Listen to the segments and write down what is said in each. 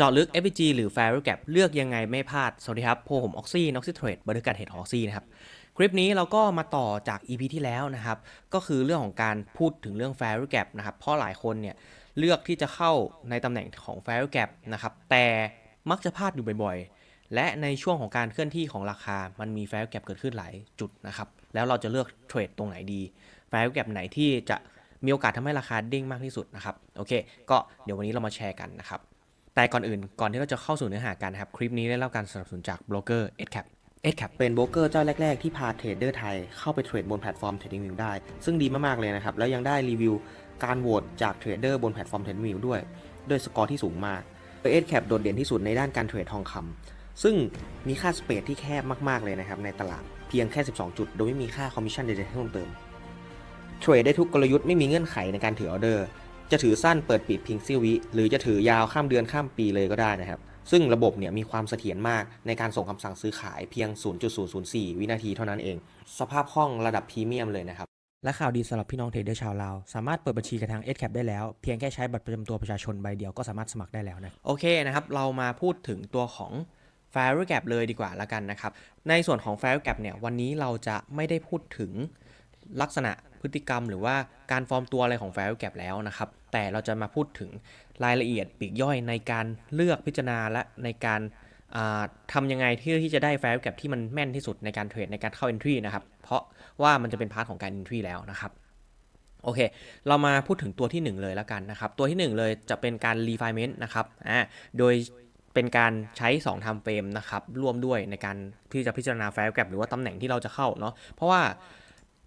เจาะลึก FPG หรือ Fair Gap เลือกยังไงไม่พลาด สวัสดีครับพผมออกซี่น็อกซิเทรดบริการเฮดออกซี่นะครับ คลิปนี้เราก็มาต่อจาก EP ที่แล้วนะครับ ก็คือเรื่องของการพูดถึงเรื่อง Fair Gap นะครับ เพราะหลายคนเนี่ยเลือกที่จะเข้าในตำแหน่งของ Fair Gap นะครับ แต่มักจะพลาดอยู่บ่อยๆ และในช่วงของการเคลื่อนที่ของราคา มันมี Fair Gap เกิดขึ้นหลายจุดนะครับ แล้วเราจะเลือกเทรดตรงไหนดี Fair Gap ไหนที่จะมีโอกาสทำให้ราคาเด้งมากที่สุดนะครับ โอเค ก็เดี๋ยววันนี้เรามาแชร์กันนะครับ แต่ก่อนอื่นก่อนที่เราจะเข้าสู่เนื้อหากันครับ คลิปนี้ได้รับการสนับสนุนจากโบรกเกอร์ EdCap EdCap เป็นโบรกเกอร์เจ้าแรก ๆ ที่พาเทรดเดอร์ไทยเข้าไปเทรดบนแพลตฟอร์ม TradingView ได้ ซึ่งดีมาก ๆ เลยนะครับ แล้วยังได้รีวิวการโหวตจากเทรดเดอร์บนแพลตฟอร์ม TradingView ด้วย ด้วยสกอร์ที่สูงมากโดย EdCap โดดเด่นที่สุดในด้านการเทรดทองคำซึ่งมีค่าสเปรดที่แคบมากๆเลยนะครับในตลาดเพียงแค่ 12 จุด โดยไม่มีค่าคอมมิชชั่นใดๆเพิ่มเติมเทรดได้ทุกกลยุทธ์ไม่มีเงื่อนไขในการถือออเดอร์ จะถือสั้นเปิดปิดเพียงเสี้ยววิ หรือจะถือยาวข้ามเดือนข้ามปีเลยก็ได้นะครับ ซึ่งระบบเนี่ยมีความเสถียรมากในการส่งคำสั่งซื้อขายเพียง 0.004 วินาทีเท่านั้นเอง สภาพคล่องระดับพรีเมียมเลยนะครับ และข่าวดีสำหรับพี่น้องเทรดเดอร์ชาวลาว สามารถเปิดบัญชีกับทาง SCAP ได้แล้ว เพียงแค่ใช้บัตรประจำตัวประชาชนใบเดียวก็สามารถสมัครได้แล้วนะโอเคนะครับเรามาพูดถึงตัวของ f a i r Gap เลยดีกว่าละกันนะครับในส่วนของ f a i r Gap เนี่ยวันนี้เราจะไม่ได้พูดถึง ลักษณะพฤติกรรม หรือว่าการฟอร์มตัวอะไรของ f a i r Gap แล้วนะครับ แต่เราจะมาพูดถึงรายละเอียดปีกย่อยในการเลือกพิจารณาและในการทำยังไงที่ที่จะได้ f a i r Gap ที่มันแม่นที่สุดในการเทรดในการเข้า Entry นะครับ เพราะว่ามันจะเป็นพาร์ทของการ Entry แล้วนะครับโอเค เรามาพูดถึงตัวที่ 1 เลยแล้วกันนะครับ ตัวที่ 1 เลยจะเป็นการ refinement นะครับ อ่า โดยเป็นการใช้ 2 time frame นะครับ ร่วมด้วยในการที่จะพิจารณา fair gap หรือว่าตำแหน่งที่เราจะเข้าเนาะ เพราะว่า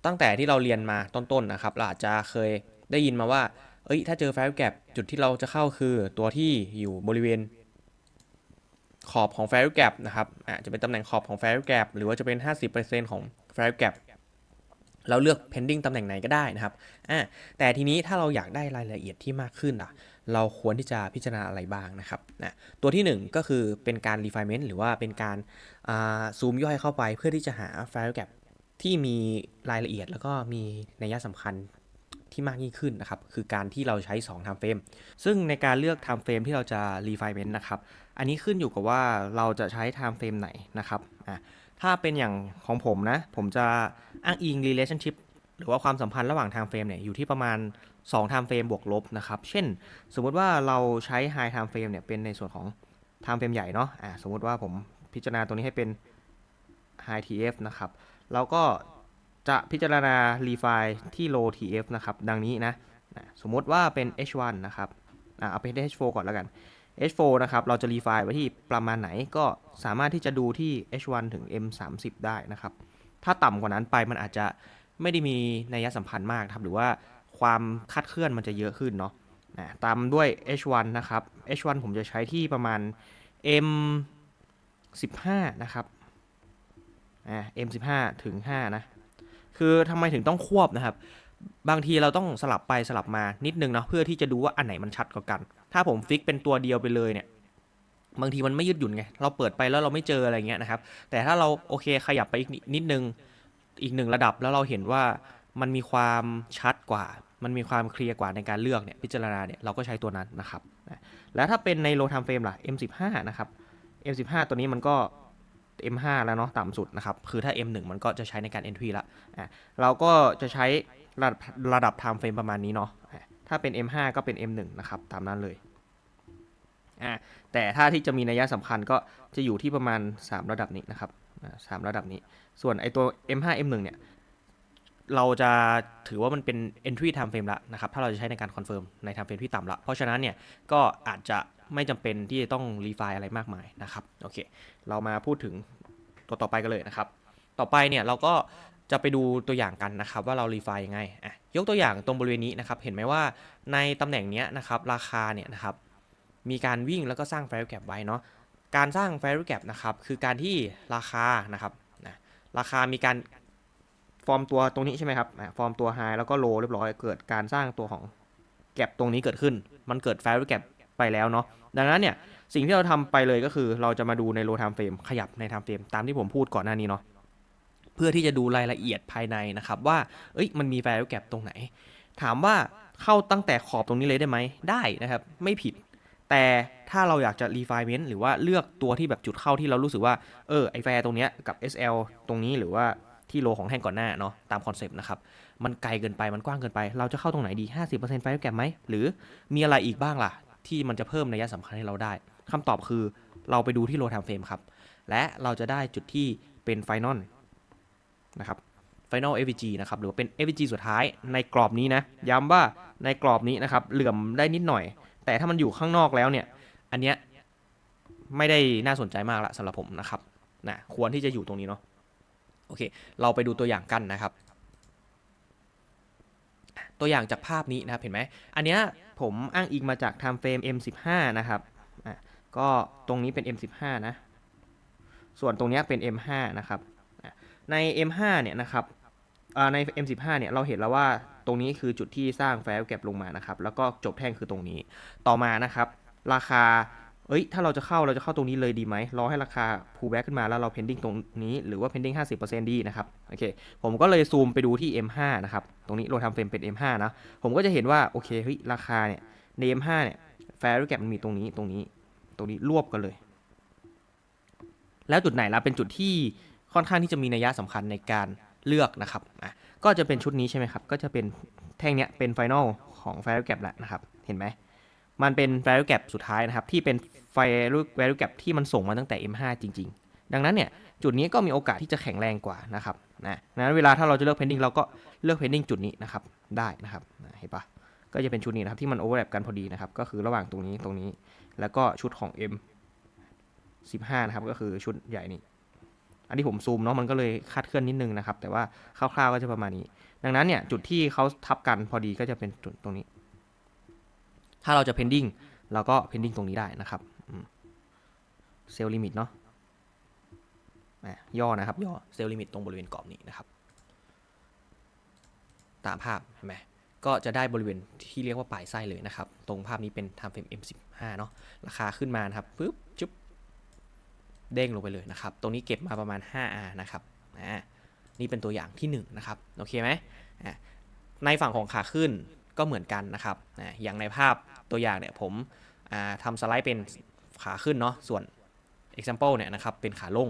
ตั้งแต่ที่เราเรียนมาต้นๆนะครับเราอาจจะเคยได้ยินมาว่า เอ้ย ถ้าเจอ fair gap จุดที่เราจะเข้าคือตัวที่อยู่บริเวณขอบของ fair gap นะครับอาจจะเป็นตำแหน่งขอบของ fair gap หรือว่าจะเป็น 50%ของ fair gap เราเลือก pending ตำแหน่งไหนก็ได้นะครับอ่าแต่ทีนี้ถ้าเราอยากได้รายละเอียดที่มากขึ้นล่ะ เราควรที่จะพิจารณาอะไรบ้างนะครับนะตัวที่ 1 ก็คือเป็นการ refinement หรือว่าเป็นการซูมย่อยเข้าไปเพื่อที่จะหา file gap ที่มีรายละเอียดแล้วก็มีนัยสำคัญที่มากยิ่งขึ้นนะครับ คือการที่เราใช้ 2 time frame ซึ่งในการเลือก time frame ที่เราจะ refinement นะครับ อันนี้ขึ้นอยู่กับว่าเราจะใช้ time frame ไหนนะครับอะถ้าเป็นอย่างของผมนะ ผมจะอ้างอิง relationship หรือว่าความสัมพันธ์ระหว่าง time frame เนี่ยอยู่ที่ประมาณ 2 time frame บวกลบนะครับ เช่น สมมติว่าเราใช้ high time frame เนี่ยเป็นในส่วนของ time frame ใหญ่เนาะอ่าสมมติว่าผมพิจารณาตัวนี้ให้เป็น high TF นะครับ แล้วก็จะพิจารณา refi ที่ low TF นะครับ ดังนี้นะสมมติว่าเป็น H1 นะครับเอาเป็น H4 ก่อนแล้วกัน H4 นะครับ เราจะ refi ไว้ที่ประมาณไหนก็สามารถที่จะดูที่ H1 ถึง M30 ได้นะครับ ถ้าต่ำกว่านั้นไปมันอาจจะไม่ได้มีนัยสัมพันธ์มากครับ หรือว่าความคาดเคลื่อนมันจะเยอะขึ้นเนาะนะตามด้วย H1 นะครับ H1 ผมจะใช้ที่ประมาณ M15 นะครับ อ่า M15 ถึง 5 นะ คือทำไมถึงต้องควบนะครับ บางทีเราต้องสลับไปสลับมานิดนึงเนาะเพื่อที่จะดูว่าอันไหนมันชัดกว่ากัน ถ้าผมฟิกเป็นตัวเดียวไปเลยเนี่ยบางทีมันไม่ยืดหยุ่นไง เราเปิดไปแล้วเราไม่เจออะไรเงี้ยนะครับ แต่ถ้าเราโอเคขยับไปอีกนิดนึง อีกหนึ่งระดับแล้วเราเห็นว่ามันมีความชัดกว่า มันมีความเคลียร์กว่าในการเลือกเนี่ยพิจารณาเนี่ยเราก็ใช้ตัวนั้นนะครับ แล้วถ้าเป็นในโลท i มเฟรมล่ะ M15 นะครับ M15 ตัวนี้มันก็ M5 แล้วเนาะต่ำสุดนะครับ คือถ้า M1 มันก็จะใช้ในการ entry ละอะเราก็จะใช้ระดับระดับ time frame ประมาณนี้เนาะถ้าเป็น M5 ก็เป็น M1 นะครับ ตามนั้นเลยอะแต่ถ้าที่จะมีนัยสำคัญก็จะอยู่ที่ประมาณ 3 ระดับนี้นะครับอะสามระดับนี้ ส่วนไอตัว M5 M1 เนี่ยเราจะถือว่ามันเป็น entry time frame ละนะครับ ถ้าเราจะใช้ในการ confirm ใน time frame ที่ต่ำละ เพราะฉะนั้นเนี่ย ก็อาจจะ ไม่จำเป็นที่จะต้อง refine อะไรมากมายนะครับโอเคเรามาพูดถึงตัวต่อไปกันเลยนะครับ ต่อไปเนี่ยเราก็จะไปดูตัวอย่างกันนะครับว่าเรา refine ยังไงอะยกตัวอย่างตรงบริเวณนี้นะครับ เห็นไหมว่าในตำแหน่งเนี้ยนะครับราคาเนี่ยนะครับมีการวิ่งแล้วก็สร้าง value gap ไว้เนาะการสร้าง value gap นะครับคือการที่ราคานะครับนะราคามีการฟอร์มตัวตรงนี้ใช่ไหมครับอะฟอร์มตัว high แล้วก็ low เรียบร้อยเกิดการสร้างตัวของ gap ตรงนี้เกิดขึ้น มันเกิด value gap ไปแล้วเนาะ ดังนั้นเนี่ยสิ่งที่เราทำไปเลยก็คือ เราจะมาดูใน low time frame ขยับใน time frame ตามที่ผมพูดก่อนหน้านี้เนาะเพื่อที่จะดูรายละเอียดภายในนะครับว่าเอ้ยมันมี value gap ตรงไหน ถามว่าเข้าตั้งแต่ขอบตรงนี้เลยได้ไหมได้นะครับไม่ผิด แต่ถ้าเราอยากจะ refinement หรือว่าเลือกตัวที่แบบจุดเข้าที่เรารู้สึกว่าเออไอแฟร์ตรงเนี้ยกับ SL ตรงนี้หรือว่าที่โลของแท่งก่อนหน้าเนาะตามคอนเซปต์นะครับ มันไกลเกินไปมันกว้างเกินไป เราจะเข้าตรงไหนดี 50%ไฟแกรมไหม หรือมีอะไรอีกบ้างล่ะ ที่มันจะเพิ่มนัยสำคัญให้เราได้คำตอบคือเราไปดูที่โล time frame ครับ และเราจะได้จุดที่เป็น final นะครับ final AVG นะครับหรือว่าเป็น AVG สุดท้ายในกรอบนี้นะย้ำว่าในกรอบนี้นะครับเหลื่อมได้นิดหน่อย แต่ถ้ามันอยู่ข้างนอกแล้วเนี่ยอันเนี้ยไม่ได้น่าสนใจมากละสำหรับผมนะครับนะควรที่จะอยู่ตรงนี้เนาะโอเคเราไปดูตัวอย่างกันนะครับ ตัวอย่างจากภาพนี้นะครับเห็นไหมอันเนี้ย ผมอ้างอิงมาจาก time frame M15 นะครับอะก็ตรงนี้เป็น M15 นะ ส่วนตรงนี้เป็น M5 นะครับ ใน M5 เนี่ยนะครับใน M15 เนี่ยเราเห็นแล้วว่าตรงนี้คือจุดที่สร้างแฟลแก็บลงมานะครับ แล้วก็จบแท่งคือตรงนี้ ต่อมานะครับ ราคา เอ้ย ถ้าเราจะเข้าเราจะเข้าตรงนี้เลยดีไหมรอให้ราคา pull back ขึ้นมาแล้วเรา pending ตรงนี้ หรือว่า pending 50%ดีนะครับ โอเค ผมก็เลยซูมไปดูที่ M5 นะครับ ตรงนี้โลทำเฟรมเป็น M5 นะ ผมก็จะเห็นว่า โอเค เฮ้ย ราคาเนี่ยใน M5 เนี่ย fair gap มันมีตรงนี้ ตรงนี้ ตรงนี้รวบกันเลย แล้วจุดไหนล่ะ เป็นจุดที่ค่อนข้างที่จะมีนัยสำคัญในการเลือกนะครับ อะ ก็จะเป็นชุดนี้ใช่ไหมครับ ก็จะเป็นแท่งเนี้ยเป็น final ของ fair gap แหละนะครับ เห็นไหม มันเป็น value gap สุดท้ายนะครับ ที่เป็น value value gap ที่มันส่งมาตั้งแต่ M5 จริง ๆ ดังนั้นเนี่ย จุดนี้ก็มีโอกาสที่จะแข็งแรงกว่านะครับนะนั้นเวลาถ้าเราจะเลือก pending เราก็เลือก pending จุดนี้นะครับได้นะครับเห็นปะก็จะเป็นชุดนี้นะครับที่มัน overlap กันพอดีนะครับ ก็คือระหว่างตรงนี้ตรงนี้ แล้วก็ชุดของ M 15นะครับก็คือชุดใหญ่นี่อันนี้ผมซูมเนาะมันก็เลยคาดเคลื่อนนิดนึงนะครับ แต่ว่าคร่าวๆก็จะประมาณนี้ ดังนั้นเนี่ยจุดที่เขาทับกันพอดีก็จะเป็นจุดตรงนี้ ถ้าเราจะ pending เราก็ pending ตรงนี้ได้นะครับเซลล์ลิมิตเนาะอะย่อนะครับ ย่อเซลล์ลิมิตตรงบริเวณกรอบนี้นะครับ ตามภาพเห็นไหมก็จะได้บริเวณที่เรียกว่าปลายไส้เลยนะครับ ตรงภาพนี้เป็น time frame M15 เนาะราคาขึ้นมานะครับปึ๊บจุ๊บเด้งลงไปเลยนะครับ ตรงนี้เก็บมาประมาณ 5R นะครับอ่านี่เป็นตัวอย่างที่1นะครับ โอเคไหมอ่าในฝั่งของขาขึ้น ก็เหมือนกันนะครับอ่าอย่างในภาพตัวอย่างเนี่ยผมอ่าทำสไลด์เป็นขาขึ้นเนาะส่วน example เนี่ยนะครับเป็นขาลง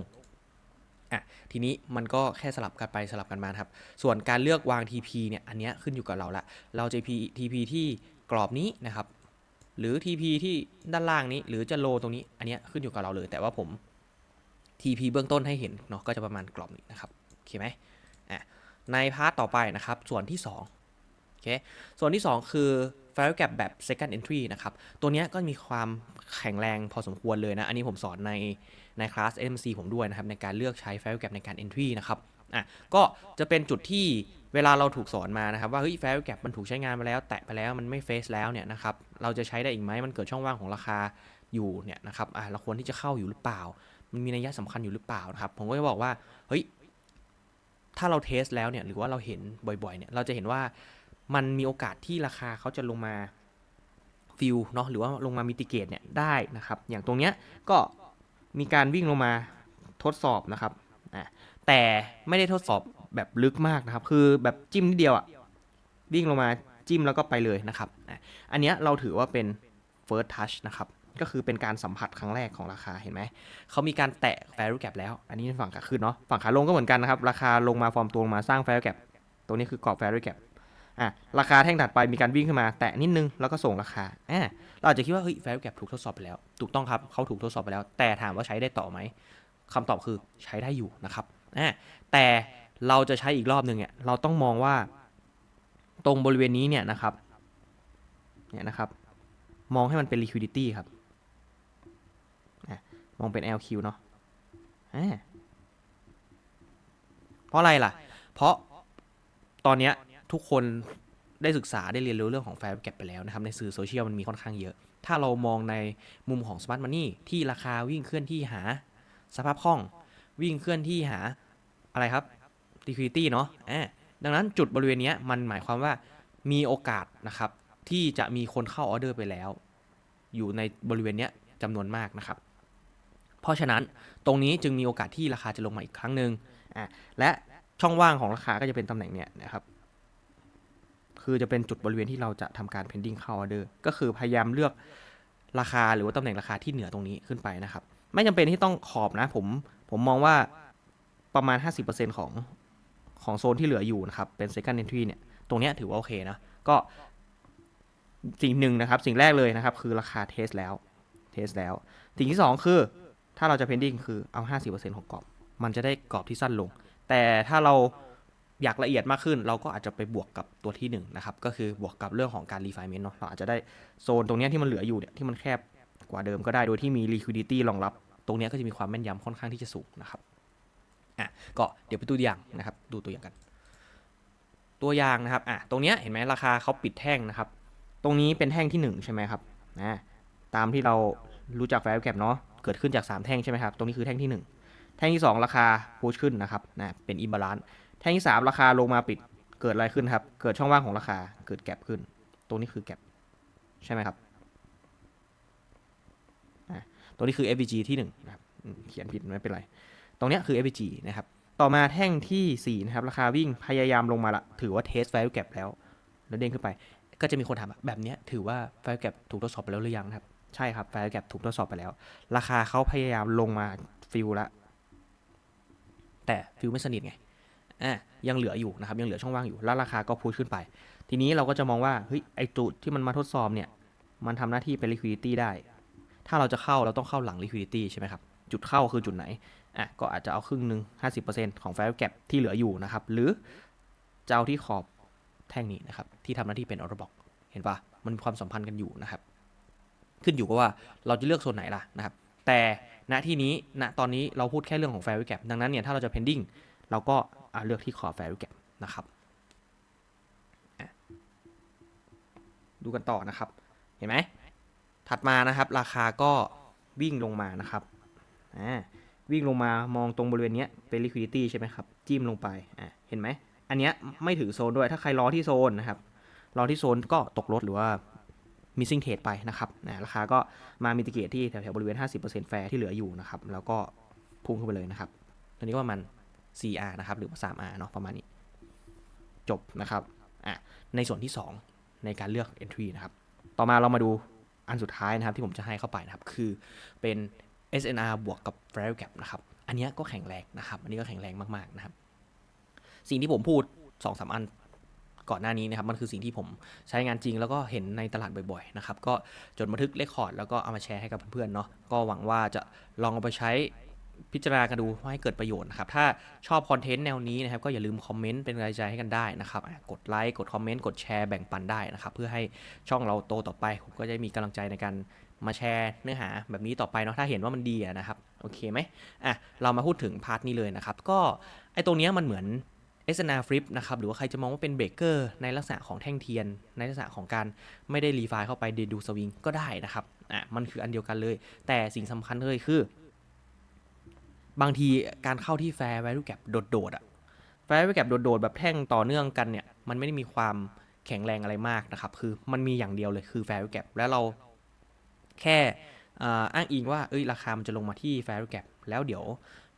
อะทีนี้มันก็แค่สลับกันไปสลับกันมาครับ ส่วนการเลือกวาง TP เนี่ยอันเนี้ยขึ้นอยู่กับเราละเราจะ TP ที่กรอบนี้นะครับ หรือ TP ที่ด้านล่างนี้หรือจะโลตรงนี้อันเนี้ยขึ้นอยู่กับเราเลย แต่ว่าผม TP เบื้องต้นให้เห็นเนาะก็จะประมาณกรอบนี้นะครับโอเคไหมอะในพาร์ทต่อไปนะครับ ส่วนที่ 2 เคส่วนที่ 2 คือ value gap แบบ second entry นะครับ ตัวนี้ก็มีความแข็งแรงพอสมควรเลยนะ อันนี้ผมสอนในในคลาส MC ผมด้วยนะครับ ในการเลือกใช้ value gap ในการ entry นะครับ อะ ก็จะเป็นจุดที่เวลาเราถูกสอนมานะครับ ว่าเฮ้ย value gap มันถูกใช้งานมาแล้ว แตะไปแล้วมันไม่ face แล้วเนี่ยนะครับ เราจะใช้ได้อีกไหมมันเกิดช่องว่างของราคาอยู่เนี่ยนะครับ อะเราควรที่จะเข้าอยู่หรือเปล่า มันมีนัยสำคัญอยู่หรือเปล่านะครับ ผมก็จะบอกว่า เฮ้ย ถ้าเราเทสแล้วเนี่ย หรือว่าเราเห็นบ่อยๆ เนี่ย เราจะเห็นว่า มันมีโอกาสที่ราคาเขาจะลงมาฟิลเนาะหรือว่าลงมามิติเกตเนี่ยได้นะครับ อย่างตรงเนี้ยก็มีการวิ่งลงมาทดสอบนะครับอะแต่ไม่ได้ทดสอบแบบลึกมากนะครับ คือแบบจิ้มนิดเดียวอะวิ่งลงมาจิ้มแล้วก็ไปเลยนะครับ อันเนี้ยเราถือว่าเป็น first touch นะครับ ก็คือเป็นการสัมผัสครั้งแรกของราคาเห็นไหม เขามีการแตะ value gap แล้ว อันนี้ฝั่งขาขึ้นเนาะ ฝั่งขาลงก็เหมือนกันนะครับ ราคาลงมาฟอร์มตัวลงมาสร้าง value gap ตัวนี้คือกรอบ value gap อะราคาแท่งถัดไปมีการวิ่งขึ้นมา แตะนิดนึงแล้วก็ส่งราคาอะเราอาจจะคิดว่าเฮ้ย value gap ถูกทดสอบไปแล้ว ถูกต้องครับเขาถูกทดสอบไปแล้ว แต่ถามว่าใช้ได้ต่อไหมคำตอบคือใช้ได้อยู่นะครับอะแต่เราจะใช้อีกรอบหนึ่งเนี่ยเราต้องมองว่า ตรงบริเวณนี้เนี่ยนะครับเนี่ยนะครับ มองให้มันเป็น liquidity ครับมองเป็น LQ เนาะเพราะอะไรล่ะ เพราะตอนเนี้ย ทุกคนได้ศึกษาได้เรียนรู้เรื่องของ Fair Gap ไปแล้วนะครับ ในสื่อโซเชียลมันมีค่อนข้างเยอะ ถ้าเรามองในมุมของ Smart Money ที่ราคาวิ่งเคลื่อนที่หาสภาพคล่อง วิ่งเคลื่อนที่หาอะไรครับ liquidity เนาะดังนั้นจุดบริเวณนี้มันหมายความว่ามีโอกาสนะครับ ที่จะมีคนเข้าออเดอร์ไปแล้ว อยู่ในบริเวณนี้จำนวนมากนะครับ เพราะฉะนั้นตรงนี้จึงมีโอกาสที่ราคาจะลงมาอีกครั้งหนึ่งอะและช่องว่างของราคาก็จะเป็นตำแหน่งเนี้ยนะครับ คือจะเป็นจุดบริเวณที่เราจะทำการ pending เข้าออเดอร์ก็คือพยายามเลือกราคาหรือว่าตำแหน่งราคาที่เหนือตรงนี้ขึ้นไปนะครับ ไม่จำเป็นที่ต้องขอบนะผมผมมองว่าประมาณ 50%ของของโซนที่เหลืออยู่นะครับ เป็น second entry เนี่ย ตรงนี้ถือว่าโอเคนะ ก็สิ่งหนึ่งนะครับ สิ่งแรกเลยนะครับ คือราคาเทสแล้วเทสแล้ว สิ่งที่สองคือ ถ้าเราจะ pending คือเอา 50%ของกรอบ มันจะได้กรอบที่สั้นลง แต่ถ้าเรา อยากละเอียดมากขึ้น เราก็อาจจะไปบวกกับตัวที่หนึ่งนะครับ ก็คือบวกกับเรื่องของการ refinement เนาะเราอาจจะได้โซนตรงนี้ที่มันเหลืออยู่เนี่ยที่มันแคบกว่าเดิมก็ได้โดยที่มี liquidity รองรับ ตรงนี้ก็จะมีความแม่นยำค่อนข้างที่จะสูงนะครับอะก็เดี๋ยวไปดูตัวอย่างนะครับ ดูตัวอย่างกัน ตัวอย่างนะครับอะตรงเนี้ยเห็นไหมราคาเขาปิดแท่งนะครับ ตรงนี้เป็นแท่งที่หนึ่งใช่ไหมครับนะตามที่เรารู้จัก value gap เนาะเกิดขึ้นจาก 3 แท่งใช่ไหมครับ ตรงนี้คือแท่งที่ 1 แท่งที่ 2 ราคา push ขึ้นนะครับนะเป็น imbalance แท่งที่3ราคาลงมาปิดเกิดอะไรขึ้นครับ เกิดช่องว่างของราคาเกิดแกลบขึ้น ตรงนี้คือ gap ใช่ไหมครับตรงนี้คือ FVG ที่1นะครับเขียนผิดไม่เป็นไร ตรงนี้คือ FVG นะครับ ต่อมาแท่งทีสี่4นะครับราคาวิ่งพยายามลงมาละถือว่า test value gap แล้ว แล้วเด้งขึ้นไป ก็จะมีคนถามแบบนี้ถือว่า value gap ถูกทดสอบไปแล้วหรือยังครับ ใช่ครับ value gap ถูกทดสอบไปแล้ว ราคาเขาพยายามลงมาฟิลละ แต่ฟิลไม่สนิทไง อะยังเหลืออยู่นะครับยังเหลือช่องว่างอยู่แล้วราคาก็พุชขึ้นไป ทีนี้เราก็จะมองว่าเฮ้ยไอจุดที่มันมาทดสอบเนี่ยมันทำหน้าที่เป็น liquidity ได้ ถ้าเราจะเข้าเราต้องเข้าหลัง liquidity ใช่ไหมครับจุดเข้าคือจุดไหนอะก็อาจจะเอาครึ่งหนึ่ง50%ของ value gap ที่เหลืออยู่นะครับหรือจะเอาที่ขอบแท่งนี้นะครับที่ทำหน้าที่เป็น order block เห็นปะมันมีความสัมพันธ์กันอยู่นะครับขึ้นอยู่กับว่าเราจะเลือกโซนไหนล่ะนะครับ แต่ณที่นี้ณตอนนี้เราพูดแค่เรื่องของ value gap ดังนั้นเนี่ยถ้าเราจะ pending เราก็ อะเลือกที่ขอบ value gap นะครับ ดูกันต่อนะครับ เห็นไหม ถัดมานะครับ ราคาก็วิ่งลงมานะครับวิ่งลงมามองตรงบริเวณนี้เป็น liquidity ใช่ไหมครับ จิ้มลงไปเห็นไหม อันนี้ไม่ถือโซนด้วย ถ้าใครรอที่โซนนะครับ รอที่โซนก็ตกรถหรือว่า missing trade ไปนะครับ ราคาก็มามิติเกตที่แถวๆบริเวณ 50%แฟร์ที่เหลืออยู่นะครับ แล้วก็พุ่งขึ้นไปเลยนะครับตัวนี้ก็ประมาณ 4R นะครับ หรือว่า 3R เนาะประมาณนี้ จบนะครับอะในส่วนที่ 2 ในการเลือก entry นะครับ ต่อมาเรามาดูอันสุดท้ายนะครับที่ผมจะให้เข้าไปนะครับ คือเป็น SNR บวกกับ value gap นะครับ อันนี้ก็แข็งแรงนะครับ อันนี้ก็แข็งแรงมากๆนะครับ สิ่งที่ผมพูด2อสอันก่อนหน้านี้นะครับ มันคือสิ่งที่ผมใช้งานจริงแล้วก็เห็นในตลาดบ่อยๆนะครับ ก็จดบันทึกเลคคอร์ดแล้วก็เอามาแชร์ให้กับเพื่อนๆเนาะก็หวังว่าจะลองเอาไปใช้ พิจารณากันดูให้เกิดประโยชน์นะครับ ถ้าชอบคอนเทนต์แนวนี้นะครับ ก็อย่าลืมคอมเมนต์เป็นกำลังใจให้กันได้นะครับ กดไลค์ กดคอมเมนต์ กดแชร์ แบ่งปันได้นะครับ เพื่อให้ช่องเราโตต่อไป ผมก็จะมีกำลังใจในการมาแชร์เนื้อหาแบบนี้ต่อไปเนาะ ถ้าเห็นว่ามันดีนะครับ โอเคไหมอะ เรามาพูดถึงพาร์ทนี้เลยนะครับ ก็ไอตรงนี้มันเหมือน SNR flip นะครับ หรือว่าใครจะมองว่าเป็นเบรกเกอร์ในลักษณะของแท่งเทียน ในลักษณะของการไม่ได้รีไฟล์เข้าไปเดดูสวิงก็ได้นะครับ อะ มันคืออันเดียวกันเลย แต่สิ่งสำคัญเลยคือ บางทีการเข้าที่ fair value gap โดดๆอะ fair value gap โดดๆแบบแท่งต่อเนื่องกันเนี่ย มันไม่ได้มีความแข็งแรงอะไรมากนะครับ คือมันมีอย่างเดียวเลยคือ fair value gap แล้วเราแค่อ้างอิงว่าเอ้ยราคามันจะลงมาที่ fair value gap แล้วเดี๋ยว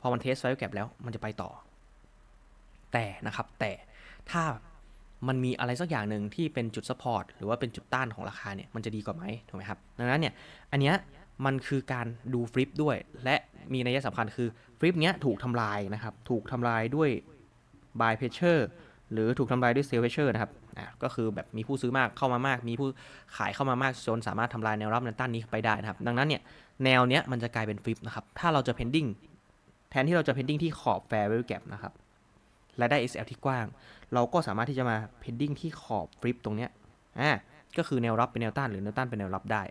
พอมันเทส value gap แล้วมันจะไปต่อ แต่นะครับ แต่ถ้ามันมีอะไรสักอย่างหนึ่งที่เป็นจุด support หรือว่าเป็นจุดต้านของราคาเนี่ยมันจะดีกว่าไหมถูกไหมครับ ดังนั้นเนี่ยอันเนี้ยมันคือการดูฟลิปด้วย และ มีนัยสำคัญคือฟลิปเนี้ยถูกทำลายนะครับ ถูกทำลายด้วย buy pressure หรือถูกทำลายด้วย sell pressure นะครับอะก็คือแบบมีผู้ซื้อมากเข้ามามาก มีผู้ขายเข้ามามากจนสามารถทำลายแนวรับแนวต้านนี้ไปได้นะครับ ดังนั้นเนี่ยแนวเนี้ยมันจะกลายเป็นฟลิปนะครับ ถ้าเราจะ pending แทนที่เราจะ pending ที่ขอบ fair value gap นะครับและได้ SL ที่กว้าง เราก็สามารถที่จะมา pending ที่ขอบฟลิปตรงเนี้ยอ่าก็คือแนวรับเป็นแนวต้านหรือแนวต้านเป็นแนวรับได้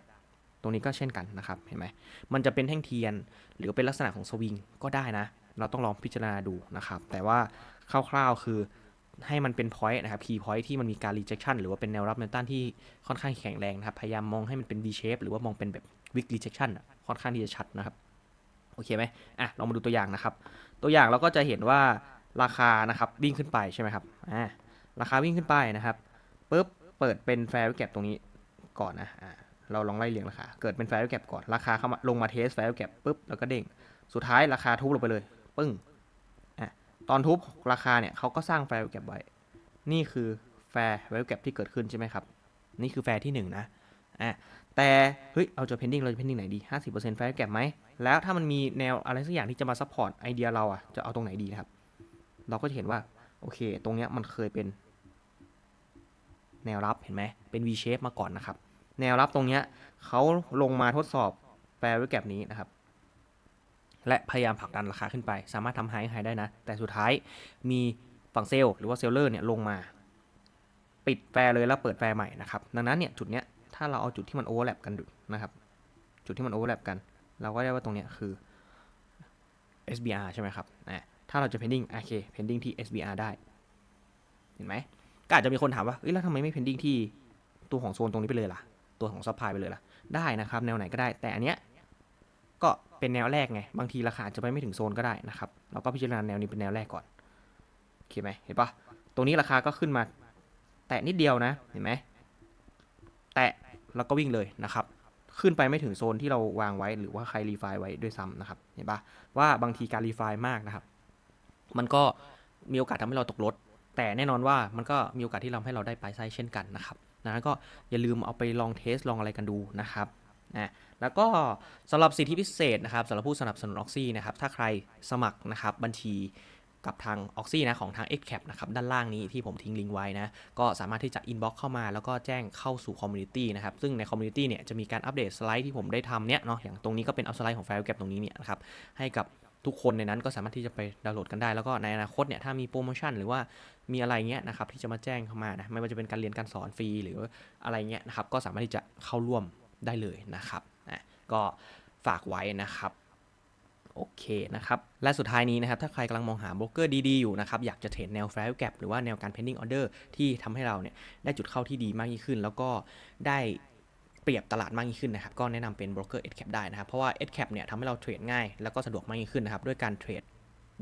ตรงนี้ก็เช่นกันนะครับ เห็นไหม มันจะเป็นแท่งเทียน หรือเป็นลักษณะของสวิงก็ได้นะ เราต้องลองพิจารณาดูนะครับ แต่ว่าคร่าวๆคือให้มันเป็น point นะครับ key point ที่มันมีการ rejection หรือว่าเป็นแนวรับแนวต้านที่ค่อนข้างแข็งแรงนะครับ พยายามมองให้มันเป็น V shape หรือว่ามองเป็นแบบ weak rejection ค่อนข้างที่จะชัดนะครับ โอเคไหมอะลองมาดูตัวอย่างนะครับ ตัวอย่างเราก็จะเห็นว่าราคานะครับวิ่งขึ้นไปใช่ไหมครับ อ่า ราคาวิ่งขึ้นไปนะครับปุ๊บ เปิดเป็น fair value gap ตรงนี้ก่อนนะ อ่า เราลองไล่เรียงราคา เกิดเป็น fair value gap ก่อนราคาเข้ามาลงมาเทส fair value gap ปุ๊บแล้วก็เด้ง สุดท้ายราคาทุบลงไปเลย ปึ้งอะตอนทุบราคาเนี่ยเขาก็สร้าง fair value gap ไว้ นี่คือ fair value gap ที่เกิดขึ้นใช่ไหมครับ นี่คือ fair ที่หนึ่งนะอะแต่เฮ้ยเราจะ pending เราจะ pending ไหนดี 50% value gap ไหมแล้วถ้ามันมีแนวอะไรสักอย่างที่จะมา support ไอเดียเราอะจะเอาตรงไหนดีครับ เราก็จะเห็นว่าโอเค ตรงเนี้ยมันเคยเป็นแนวรับเห็นไหมเป็น V shape มาก่อนนะครับ แนวรับตรงเนี้ยเขาลงมาทดสอบ value gap นี้นะครับ และพยายามผลักดันราคาขึ้นไป สามารถทำ high high ได้นะ แต่สุดท้ายมีฝั่งเซลล์หรือว่าเซลเลอร์เนี่ยลงมา ปิดแฟร์เลยแล้วเปิดแฟร์ใหม่นะครับ ดังนั้นเนี่ยจุดเนี้ยถ้าเราเอาจุดที่มันโอเวอร์แลปกันดูนะครับ จุดที่มันโอเวอร์แลปกัน เราก็ได้ว่าตรงเนี้ยคือ SBR ใช่ไหมครับอะถ้าเราจะ pending โอเค pending ที่ SBR ได้ เห็นไหมก็อาจจะมีคนถามว่าเอ้ยแล้วทำไมไม่ pending ที่ตัวของโซนตรงนี้ไปเลยล่ะ ตัวของ supply ไปเลยล่ะ ได้นะครับ แนวไหนก็ได้ แต่อันเนี้ยก็เป็นแนวแรกไง บางทีราคาจะไปไม่ถึงโซนก็ได้นะครับ เราก็พิจารณาแนวนี้เป็นแนวแรกก่อนโอเคไหมเห็นปะตรงนี้ราคาก็ขึ้นมา แตะนิดเดียวนะ เห็นไหม แตะแล้วก็วิ่งเลยนะครับขึ้นไปไม่ถึงโซนที่เราวางไว้หรือว่าใครรีไฟล์ไว้ด้วยซ้ำนะครับ เห็นปะว่าบางทีการรีไฟล์มากนะครับ มันก็มีโอกาสทำให้เราตกรถ แต่แน่นอนว่ามันก็มีโอกาสที่ทำให้เราได้ปลายไซส์เช่นกันนะครับ นั้นก็อย่าลืมเอาไปลองเทสลองอะไรกันดูนะครับนะแล้วก็สำหรับสิทธิพิเศษนะครับสำหรับผู้สนับสนุนออกซี่นะครับถ้าใครสมัครนะครับบัญชีกับทางออกซี่นะของทาง XCAP นะครับด้านล่างนี้ที่ผมทิ้งลิงก์ไว้นะ ก็สามารถที่จะ inbox เข้ามาแล้วก็แจ้งเข้าสู่คอมมูนิตี้นะครับ ซึ่งในคอมมูนิตี้เนี่ยจะมีการอัปเดตสไลด์ที่ผมได้ทำเนี่ยเนาะอย่างตรงนี้ก็เป็นเอาสไลด์ของไฟล์แก p ตรงนี้เนี่ยนะครับให้กับทุกคนในนั้นก็สามารถที่จะไปดาวน์โหลดกันได้ แล้วก็ในอนาคตเนี่ยถ้ามีโปรโมชั่นหรือว่า มีอะไรเงี้ยนะครับที่จะมาแจ้งเข้ามานะไม่ว่าจะเป็นการเรียนการสอนฟรีหรืออะไรเงี้ยนะครับก็สามารถที่จะเข้าร่วมได้เลยนะครับนะก็ฝากไว้นะครับโอเคนะครับ และสุดท้ายนี้นะครับ ถ้าใครกำลังมองหาโบรกเกอร์ดีๆ อยู่นะครับ อยากจะเทรดแนว value gap หรือว่าแนวการ pending order ที่ทำให้เราเนี่ยได้จุดเข้าที่ดีมากยิ่งขึ้น แล้วก็ได้เปรียบตลาดมากยิ่งขึ้นนะครับ ก็แนะนำเป็นโบรกเกอร์ SCAP ได้นะครับ เพราะว่า SCAP เนี่ยทำให้เราเทรดง่าย แล้วก็สะดวกมากยิ่งขึ้นนะครับ ด้วยการเทรด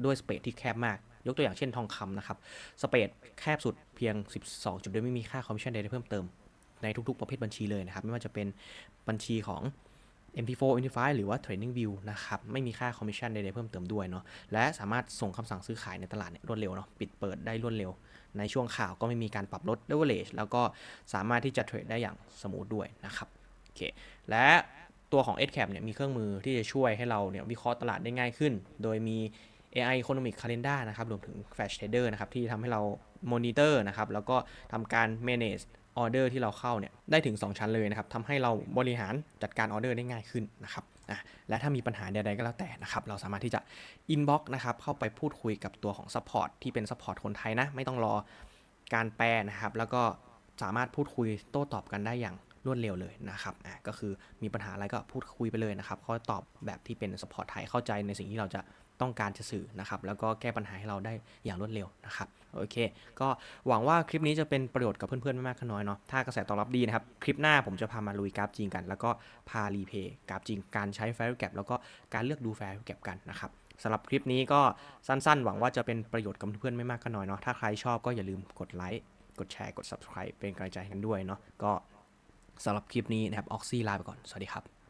ด้วยสเปซที่แคบมาก ยกตัวอย่างเช่นทองคำนะครับ สเปซแคบสุดเพียง 12 จุดโดยไม่มีค่าคอมมิชชั่นใดๆเพิ่มเติมในทุกๆ ประเภทบัญชีเลยนะครับ ไม่ว่าจะเป็นบัญชีของ MT4 MT5 หรือว่า Trading View นะครับ ไม่มีค่าคอมมิชชั่นใดๆเพิ่มเติมด้วยเนาะและสามารถส่งคำสั่งซื้อขายในตลาดเนี่ยรวดเร็วเนาะปิดเปิดได้รวดเร็ว ในช่วงข่าวก็ไม่มีการปรับลด leverage แล้วก็สามารถที่จะเทรดได้อย่างสมูทด้วยนะครับโอเคและตัวของ SCAP เนี่ยมีเครื่องมือที่จะช่วยให้เราเนี่ยวิเคราะห์ตลาดได้ง่ายขึ้น โดยมี AI Economic Calendar นะครับรวมถึง Flash Trader นะครับที่ทำให้เรา monitor นะครับแล้วก็ทำการ manage ออเดอร์ที่เราเข้าเนี่ยได้ถึง 2 ชั้นเลยนะครับทำให้เราบริหารจัดการออเดอร์ได้ง่ายขึ้นนะครับอะและถ้ามีปัญหาใดๆก็แล้วแต่นะครับเราสามารถที่จะ inbox นะครับเข้าไปพูดคุยกับตัวของ support ที่เป็น support คนไทยนะ ไม่ต้องรอการแปลนะครับ แล้วก็สามารถพูดคุยโต้ตอบกันได้อย่าง รวดเร็วเลยนะครับอะก็คือมีปัญหาอะไรก็พูดคุยไปเลยนะครับเขาตอบแบบที่เป็น support ไทยเข้าใจในสิ่งที่เราจะต้องการจะสื่อนะครับ แล้วก็แก้ปัญหาให้เราได้อย่างรวดเร็วนะครับ โอเค ก็หวังว่าคลิปนี้จะเป็นประโยชน์กับเพื่อนๆ ไม่มากก็น้อยเนาะ ถ้ากระแสตอบรับดีนะครับ คลิปหน้าผมจะพามาลุยกราฟจริงกัน แล้วก็พารีเพย์กราฟจริง การใช้ value gap แล้วก็การเลือกดู value gap กันนะครับสำหรับคลิปนี้ก็สั้นๆ หวังว่าจะเป็นประโยชน์กับเพื่อนๆ ไม่มากก็น้อยเนาะ ถ้าใครชอบก็อย่าลืมกดไลค์ กดแชร์ กด subscribe เป็นกำลังใจกันด้วยเนาะ ก็ สำหรับคลิปนี้นะครับออกซี่ลาไปก่อน สวัสดีครับ